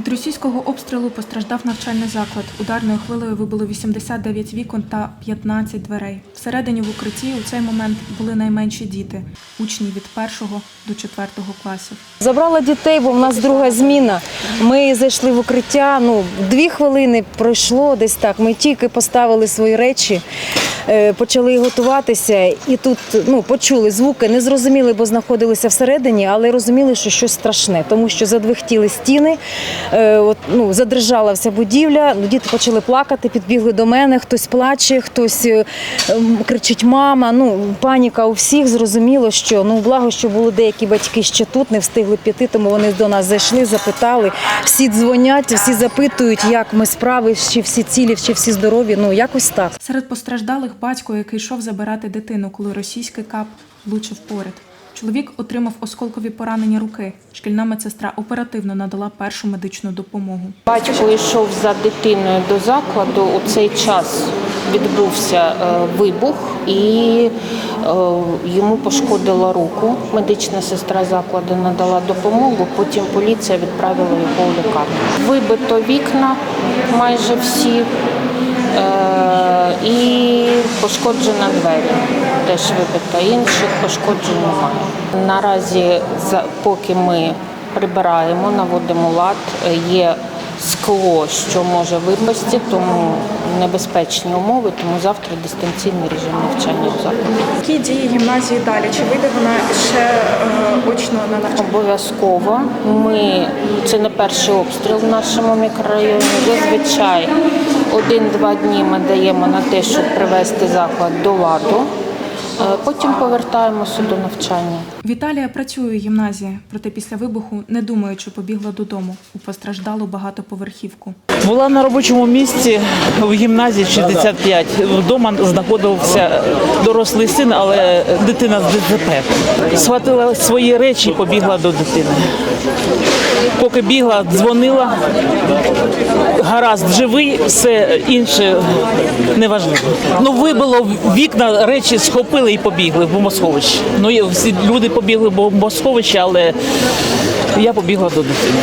Від російського обстрілу постраждав навчальний заклад. Ударною хвилею вибило 89 вікон та 15 дверей. Всередині в укритті у цей момент були найменші діти учні від 1 до 4 класів. Забрала дітей, бо в нас друга зміна. Ми зайшли в укриття. Ну, дві хвилини пройшло десь так. Ми тільки поставили свої речі, почали готуватися, і тут ну, почули звуки, не зрозуміли, бо знаходилися всередині, але розуміли, що щось страшне, тому що задвихтіли стіни, е, от, ну, задрижала вся будівля. Ну, Діти почали плакати, підбігли до мене. Хтось плаче, хтось е, кричить мама. Ну, паніка у всіх зрозуміло, що ну благо, що були деякі батьки ще тут, не встигли піти, тому вони до нас зайшли, запитали. Всі дзвонять, всі запитують, як ми справи, чи всі цілі, чи всі здорові. Ну якось так. Серед постраждалих батько, який йшов забирати дитину, коли російський кап влучив поряд. Чоловік отримав осколкові поранення руки. Шкільна медсестра оперативно надала першу медичну допомогу. Батько йшов за дитиною до закладу. У цей час відбувся е, вибух і е, йому пошкодило руку. Медична сестра закладу надала допомогу. Потім поліція відправила його у лікарню. Вибито вікна майже всі. е, І пошкоджена двері теж вибита. Інших пошкоджень немає. Наразі, поки ми прибираємо, наводимо лад, є скло, що може випасти, тому небезпечні умови, тому завтра дистанційний режим навчання в закладі. Які дії гімназії далі? Чи вийде вона ще е, очно на навчання? Обов'язково ми це не перший обстріл в нашому мікрорайоні. Зазвичай один-два дні ми даємо на те, щоб привести заклад до ладу. Е, Потім повертаємося до навчання. Віталія працює у гімназії, проте після вибуху, не думаючи, побігла додому у постраждалу багатоповерхівку. Була на робочому місці в гімназії 65. Вдома знаходився дорослий син, але дитина з ДТП. Схватила свої речі і побігла до дитини. Поки бігла, дзвонила. Гаразд, живий, все інше неважливо. Ну, вибило вікна, речі схопили і побігли в бомбосховище. Ну, всі люди побігли в бомбосховище, але я побігла до дитини.